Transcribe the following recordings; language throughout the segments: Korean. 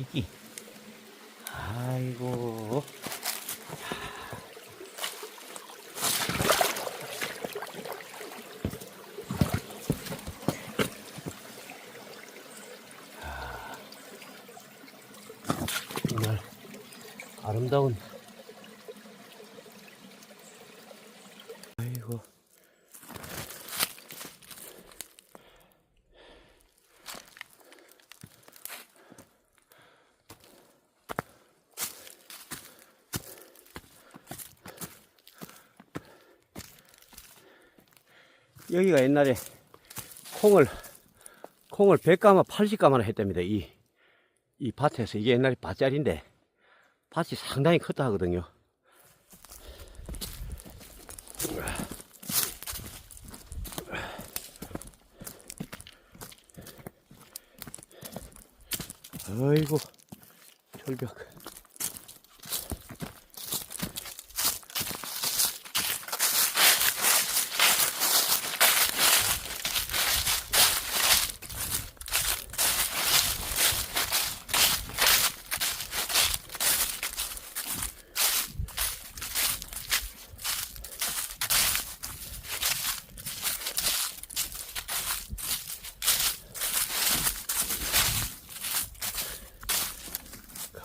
이끼. 아이고. 정말 아름다운 아이고 여기가 옛날에 콩을 콩을 100가마 80가마나 했답니다. 이 이 밭에서. 이게 옛날에 밭자리인데 밭이 상당히 컸다 하거든요. 아이고 철벽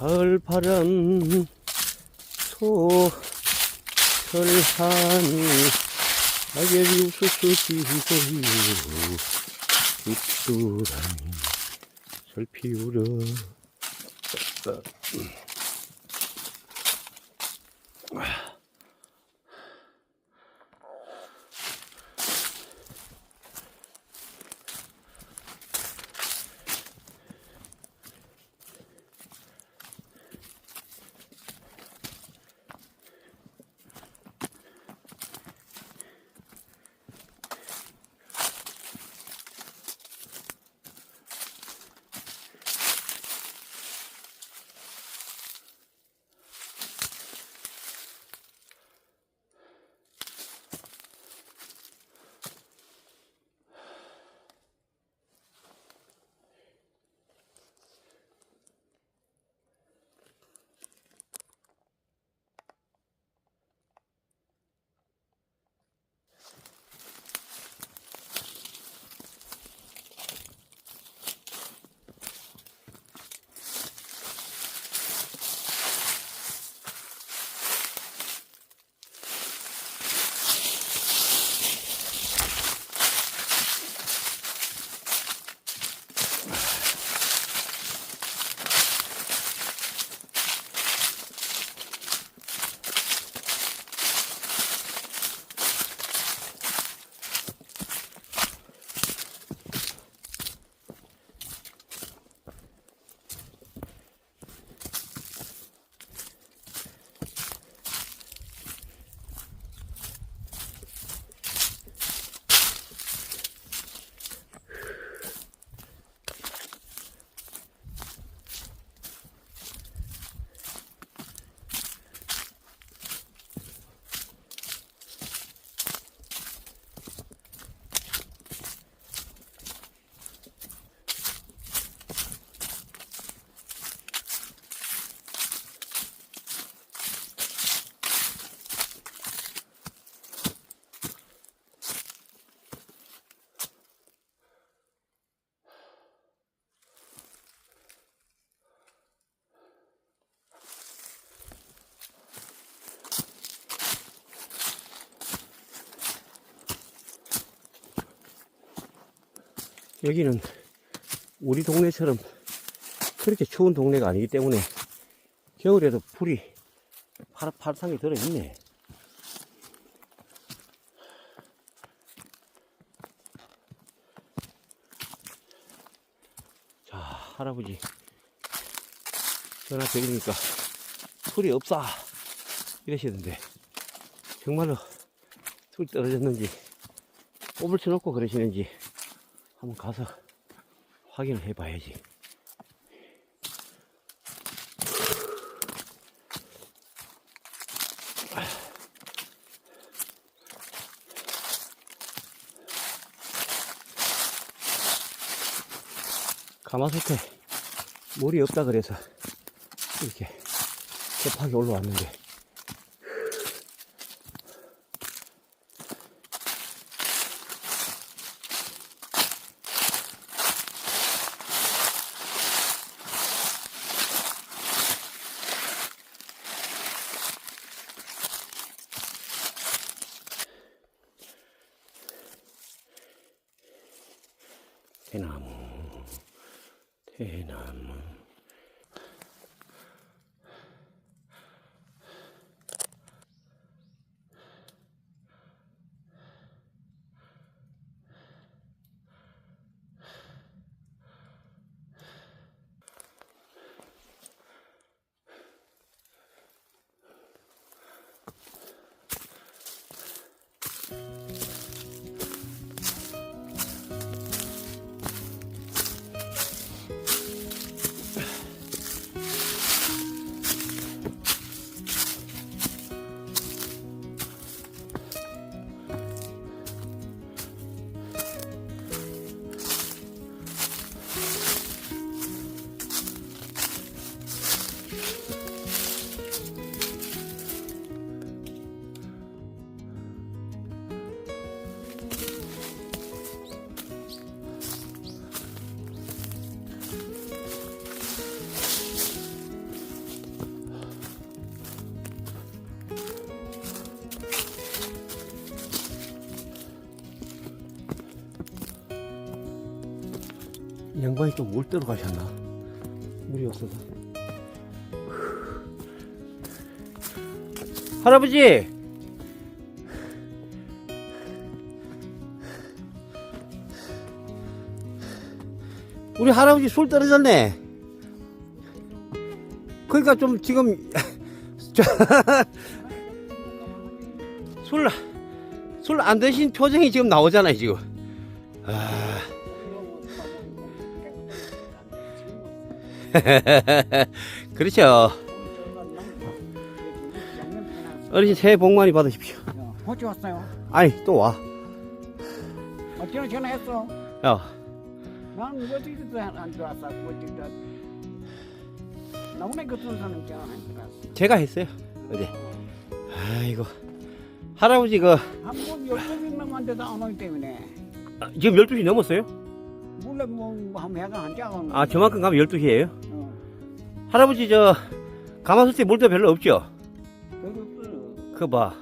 가을 바람 소설하니 낙엽이 우수수 지고 잎두라니. 절 피우려 여기는 우리 동네처럼 그렇게 추운 동네가 아니기 때문에 겨울에도 풀이 파릇파릇하게 들어있네. 자, 할아버지 전화 드리니까 풀이 없다 이러시던데 정말로 풀 떨어졌는지 꼽을 쳐놓고 그러시는지 한번 가서 확인을 해봐야지. 가마솥에 물이 없다 그래서 이렇게 급하게 올라왔는데 대나무 대 양반이 또물 뜨러 가셨나? 물이 없어서. 할아버지! 우리 할아버지 술 떨어졌네. 그러니까 좀 지금 술술안 드신 표정이 지금 나오잖아요 지금. 아. 그렇죠. 어르신 새해 복 많이 받으십시오. 어찌 왔어요? 아니 또 와. 어찌나 전화했어? 야, 난 어디도 안 들어왔어. 어디도 너무나 같은 사람 전화 안 들어왔어. 제가 했어요 어제. 아이고 할아버지 그 한번 열두 명 남았는데도 안 오기 때문에 아, 지금 12시 넘었어요? 물론 뭐한 해가 한 작은. 아 저만큼 가면 12시예요? 어. 할아버지 저 가마솥에 물도 별로 없죠? 그리고 그 봐.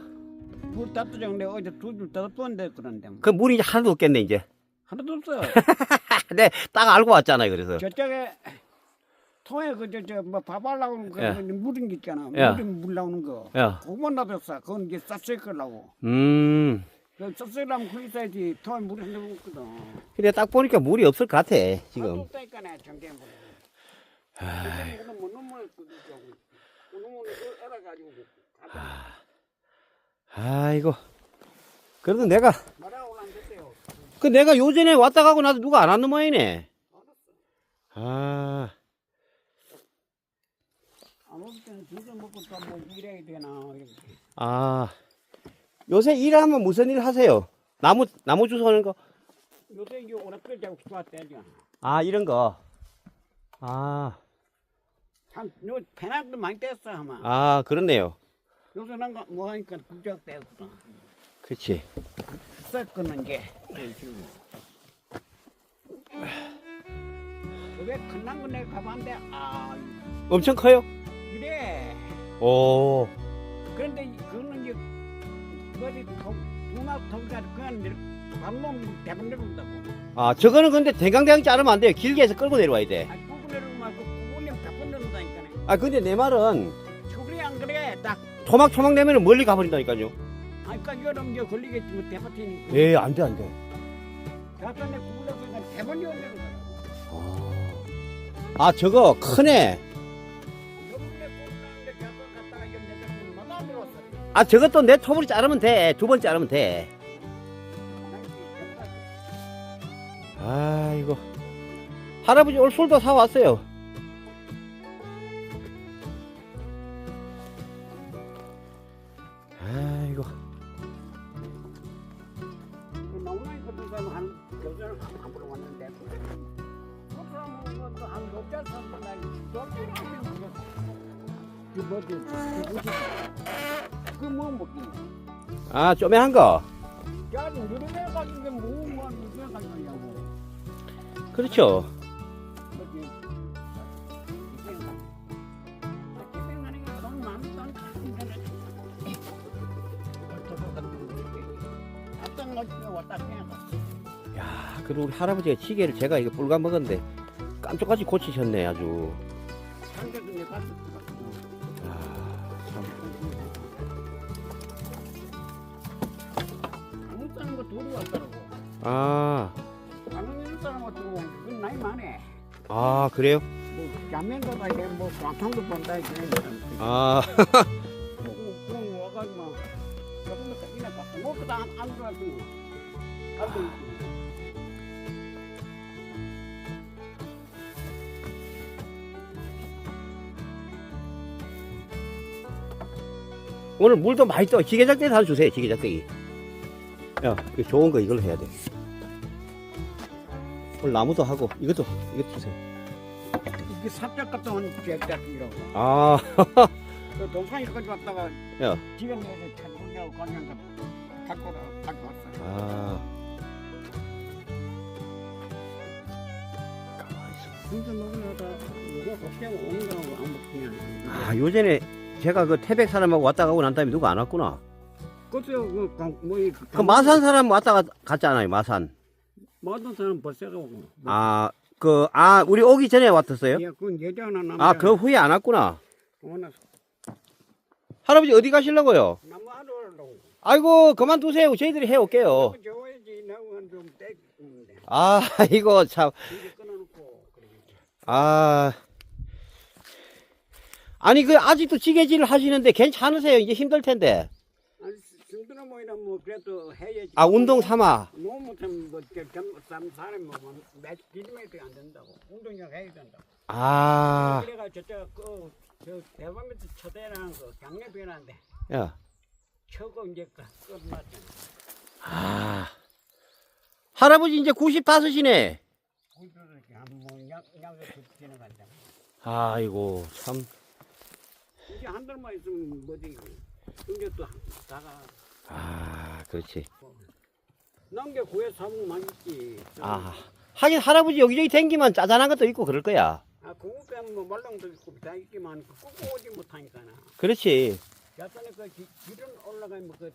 불 따뜻한 데 어제 두줄 번데 그런데 그 물이 이제 하나도 없겠네 이제. 하나도 없어. 네, 딱 알고 왔잖아요 그래서. 저쪽에 통에 그저저뭐밥 하려고 그 예. 물인 게 있잖아. 예. 물인 물 나오는 거. 야, 그것만 놔뒀어. 그건 이제 쌌을 거라고. 음. 그 쌌으려면 그 있어야지 통에 물이 한번 없거든. 근데 딱 보니까 물이 없을 것 같아 지금. 아이, 뭐 눈물 그 눈물 에라 가지고 아이고. 그래도 내가. 그 내가 요전에 왔다 가고 나도 누가 안 왔는 모양이네. 아, 아무 때는 두잔 먹고 또뭐 일해야 되나 이렇게. 아. 요새 일하면 무슨 일 하세요? 나무 나무 주워오는 거? 요새 이제 오늘 끌자고 좋았대죠. 아 이런 거. 아, 참 요 배낭도 많이 뗐어 아마. 아 그렇네요. 요새 난거 뭐 하니까 국적 뗐거든. 그렇지. 썩거는 게 지금. 왜 큰난 거 내가 가봤는데 아 엄청 커요? 이래. 오. 그런데 이- 그거는 이제 그냥 내려온다고. 아 저거는 근데 대강대강 자르면 안 돼요. 길게 해서 끌고 내려와야 돼. 아 구분 말고. 아 근데 내 말은 그래 안 그래 딱. 토막토막 내면 멀리 가버린다니까요. 아니 그러니까 이제 걸리겠지 뭐 대파티니까. 예, 안 돼, 안 돼. 가서 내 구분 내려오니까 대본이 오는 거라고. 아, 저거 크네. 아, 저것도 내 톱으로 자르면 돼. 두 번 자르면 돼. 아이고. 할아버지 올 술도 사왔어요. 아이고. 그 그뭐 먹기 아, 쪼매한 거. 야 누르게 가지고 뭐뭐 누르게 가지고 그렇죠. 야, 그리고 우리 할아버지가 지게를 제가 이거 불가 먹었는데 깜짝같이 고치셨네, 아주. 아, 참. 둘이 왔더라고. 아, 아무 사람 같은 거 그건 나이 많네 아, 그래요? 뭐 자면도 가야 뭐 광탕도 본다 그래 아, 그럼 와가지고 이나 뭐 그 다 안 들어가지고. 안 들어가지고. 오늘 물도 많이 떠. 지게작대기 하나 주세요, 지게작대기. 야, 이거 좋은 거 이걸로 해야 돼. 오늘 나무도 하고, 이것도, 이것도 주세요. 이게 삽작 같은 건 제작이라고 아, 그 동산이까지 왔다가 야. 집에 내서 찾아보냐고 그냥 갖고 와 가져왔어 아. 먹으려다 오는 거하고 안 먹냐 아, 요전에 제가 그 태백 사람하고 왔다 가고 난 다음에 누가 안 왔구나. 그것도 그, 강- 뭐, 이그 마산 사람 왔다 가- 갔잖아요, 마산. 모든 사람 벌써 가고 아, 그, 아, 우리 오기 전에 왔었어요? 예, 그건 여자나 남자 아, 그 후에 안 왔구나. 할아버지 어디 가시려고요? 나무 하러 오려고 아이고, 그만두세요. 저희들이 해올게요. 나무 좋아야지 나무는 좀 떼는데 아, 이거 참. 이제 끊어놓고 그러겠지 아. 아니, 그, 아직도 지게질을 하시는데 괜찮으세요? 이제 힘들 텐데. 뭐 그래도 해야지 아, 운동 삼아. 너무 못하면 뭐 사람 사람 뭐 비즈메이트 안 된다고 운동량 해야 된다고 아, 그래가 저저 그저 대범에서 초대라는 거 강력변한데 야. 쳐고 이제 그 끝났잖아 아. 할아버지 이제 95이네. 우리들이 한뭐 양양을 지는 간다 아이고, 참. 이제 한 달만 있으면 뭐지 이제 또 다가 아, 그렇지. 남게 구해 사먹으면 많지 아. 하긴 할아버지 여기저기 댕기면 짜잔한 것도 있고 그럴 거야. 아 그거 빼면 뭐 말랑도 있고 다 있지만 그 끄고 오지 못하니까나 그렇지. 야전에 그 기- 기름 올라가면 그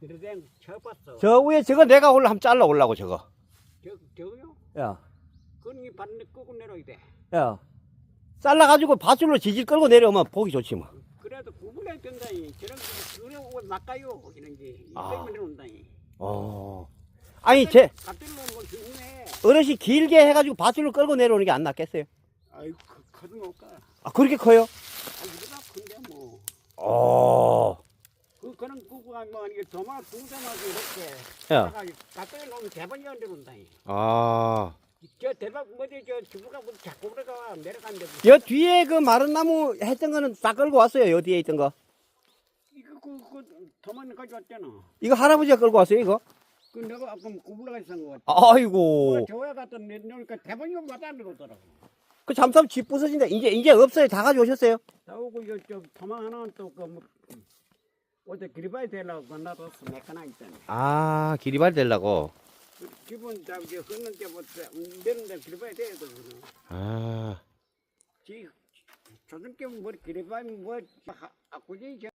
드레댕 쳐봤어 저 위에 저거 내가 올라 한번 잘라 올라고 저거. 저 저거요 야, 그건 이 반대 끄고 내려야 돼 야. 잘라가지고 밧줄로 지질 끌고 내려오면 보기 좋지 뭐. 그래도 구분해야 된다니 저런 거 그래 오 낚아요 이런 게 아. 이백만 내려온다니 어. 아니, 제 갓들로 뭐 좋네 어르신 길게 해가지고 밧줄로 끌고 내려오는 게 안 낫겠어요? 아이고 커드놓을까 아, 그렇게 커요? 아 이거다 큰데 뭐 어. 그 그런 구구가 뭐 이게 도마 두자마자 이렇게 야. 갖다 놓으면 대번이 안 들어온다니 아. 저 대박 뭐지 저 주부가 뭐 자꾸 그래가 내려간데 여 뒤에 그 마른 나무 했던 거는 다 끌고 왔어요. 여 뒤에 있던 거. 이거 그그 도만 가져왔잖아 이거 할아버지가 끌고 왔어요, 이거? 그 내가 아까 구불러가 있었던 거 같아 아이고. 저에 갖다 내놓으니까 대번이 왔다 안 들어오더라고 그 잠깐 집 부서진다. 이제, 이제 없어요. 다 가져오셨어요? 나오고 이거 저 도망 하나는 또그 어제 그리바이 되려고 건너뒀어 메카나 있잖아 아, 기리발 되려고. 그 기본 다 이제 흐는 때뭐 내는데 그리바이 돼야 되거든 아. 지 조선께 뭐 그리바이 뭐 아꾸지